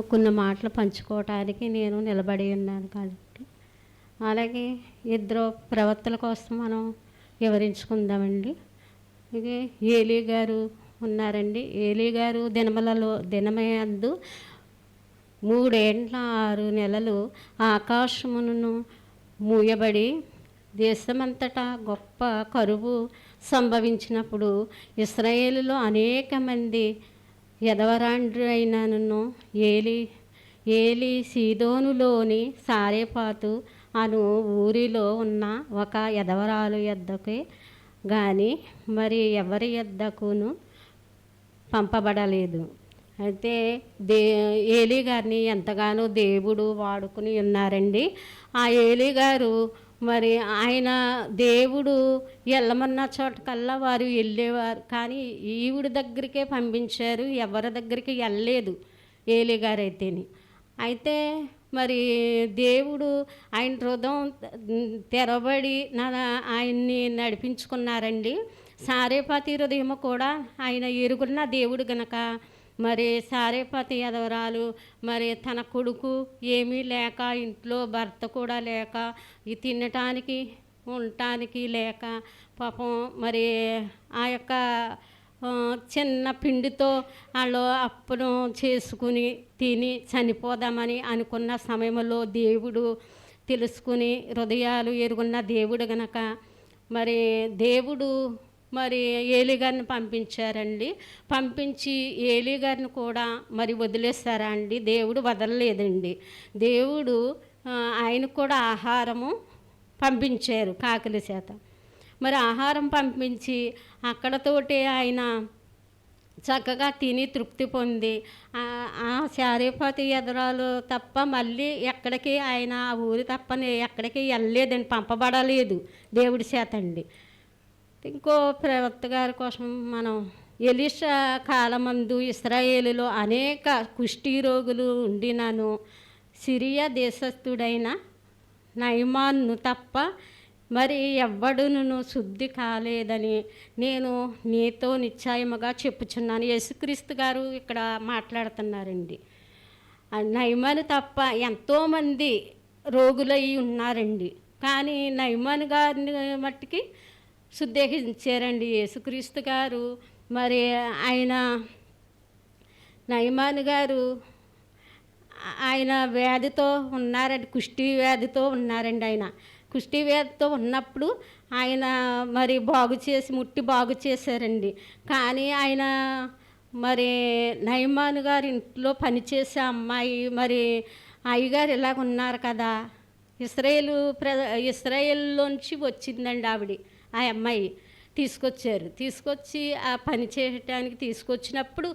కొన్ని మాటలు పంచుకోవటానికి నేను నిలబడి ఉన్నాను కాబట్టి. అలాగే ఇద్దరు ప్రవర్తల కోసం మనం వివరించుకుందామండి. ఇది ఏలీ గారు ఉన్నారండి. ఏలీ గారు దినమలలో దినమయందు మూడేండ్ల ఆరు నెలలు ఆకాశమును మూయబడి దేశమంతటా గొప్ప కరువు సంభవించినప్పుడు ఇస్రాయేలులో అనేక మంది ఎదవరాండ్రైనను ఏలి ఏలి సీదోనులోని సారేపాతు అను ఊరిలో ఉన్న ఒక యదవరాలు యొద్దకే కానీ మరి ఎవరి యొద్దకును పంపబడలేదు. అయితే దే ఏలీ గారిని ఎంతగానో దేవుడు వాడుకుని ఉన్నారండి. ఆ ఏలీ గారు మరి ఆయన దేవుడు వెళ్ళమన్న చోటకల్లా వారు వెళ్ళేవారు. కానీ ఈవిడ దగ్గరికే పంపించారు ఎవరి దగ్గరికి వెళ్ళలేదు ఏలీ గారు అయితే మరి దేవుడు ఆయన హృదయం తెరబడి నా ఆయన్ని నడిపించుకున్నారండి. సారేపాతి హృదయం కూడా ఆయన ఎరుగున్న దేవుడు గనక మరి సారేపతి యదవరాలు మరి తన కొడుకు ఏమీ లేక ఇంట్లో భర్త కూడా లేక ఈ తినటానికి ఉండటానికి లేక పాపం మరి ఆ యొక్క చిన్న పిండితో వాళ్ళు అప్పును చేసుకుని తిని చనిపోదామని అనుకున్న సమయంలో దేవుడు తెలుసుకుని హృదయాలు ఎరుగున్న దేవుడు గనక మరి దేవుడు మరి ఏలి గారిని పంపించారండి. పంపించి ఏలి గారిని కూడా మరి వదిలేస్తారా అండి? దేవుడు వదలలేదండి. దేవుడు ఆయనకు కూడా ఆహారము పంపించారు కాకిలి చేత. మరి ఆహారం పంపించి అక్కడతోటే ఆయన చక్కగా తిని తృప్తి పొంది ఆ- శారీపతి ఎదురాలు తప్ప మళ్ళీ ఎక్కడికి ఆయన ఆ ఊరి తప్పని ఎక్కడికి వెళ్ళలేదండి పంపబడలేదు దేవుడి చేత అండి. ఇంకో ప్రవక్త గారి కోసం మనం ఎలిషా కాలమందు ఇస్రాయేలులో అనేక కుష్టి రోగులు ఉండినను సిరియా దేశస్థుడైన నైమాన్ను తప్ప మరి ఎవ్వడును శుద్ధి కాలేదని నేను నీతో నిశ్చయముగా చెప్పుచున్నాను. యేసుక్రీస్తు గారు ఇక్కడ మాట్లాడుతున్నారండి. ఆ నయమాను తప్ప ఎంతోమంది రోగులై ఉన్నారండి. కానీ నయమాన్ గారిని మట్టికి శుద్ధీకరించారండి యేసుక్రీస్తు గారు. మరి ఆయన నయమాన్ గారు ఆయన వ్యాధితో ఉన్నారండి కుష్టి వ్యాధితో ఉన్నారండి ఆయన. కుష్టి వ్యాధితో ఉన్నప్పుడు ఆయన మరి బాగు చేసి ముట్టి బాగు చేశారండి. కానీ ఆయన మరి నయమాన్ గారి ఇంట్లో పనిచేసే అమ్మాయి మరి అయ్యగారు ఇలాగ ఉన్నారు కదా. ఇస్రాయేల్ ప్ర ఇస్రాయేల్లోంచి వచ్చిందండి ఆవిడ. ఆ అమ్మాయి తీసుకొచ్చారు. తీసుకొచ్చి ఆ పని చేయటానికి తీసుకొచ్చినప్పుడు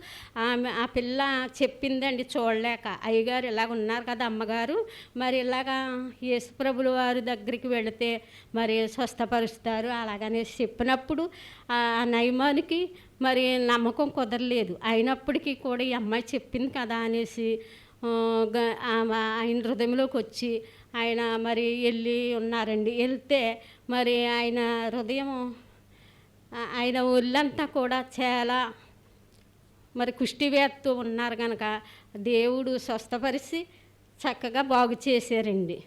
ఆమె ఆ పిల్ల చెప్పిందండి చూడలేక అయ్యగారు ఇలాగ ఉన్నారు కదా అమ్మగారు మరి ఇలాగా యేసుప్రభుల వారి దగ్గరికి వెళితే మరి స్వస్థపరుస్తారు అలాగనేసి చెప్పినప్పుడు ఆ నయమానికి మరి నమ్మకం కుదరలేదు. అయినప్పటికీ కూడా ఈ అమ్మాయి చెప్పింది కదా అనేసి ఆయన హృదయంలోకి వచ్చి ఆయన మరి వెళ్ళి ఉన్నారండి. వెళ్తే మరి ఆయన హృదయం ఆయన ఒళ్ళంతా కూడా చాలా మరి కుష్టివ్యాధితో ఉన్నారు కనుక దేవుడు స్వస్థపరిచి చక్కగా బాగు చేశారండి.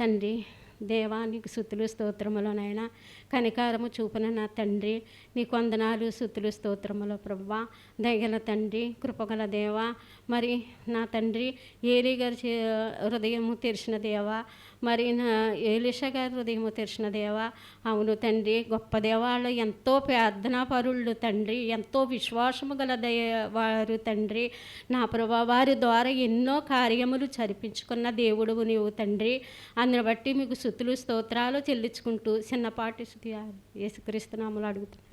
తండ్రి దేవానికి శుతులు స్తోత్రములోనైనా కనికారము చూపున నా తండ్రి నీ కొందనాలు శుతులు స్తోత్రములో ప్రభా దయగల తండ్రి కృపగల దేవా. మరి నా తండ్రి ఏలి గారి హృదయము తెరిచిన దేవా. మరి నా ఏలిష గారి హృదయము తెరిచిన దేవా అవును తండ్రి గొప్ప దేవాళ్ళు ఎంతో ప్రార్థనా పరుళ్ళు తండ్రి ఎంతో విశ్వాసము గల వారు తండ్రి. నా ప్రభా వారి ద్వారా ఎన్నో కార్యములు చరిపించుకున్న దేవుడు నీవు తండ్రి. అందుని బట్టి మీకు శుతులు స్తోత్రాలు చెల్లించుకుంటూ చిన్నపాటి శుతి యేసుక్రీస్తు నామలు అడుగుతున్నాను.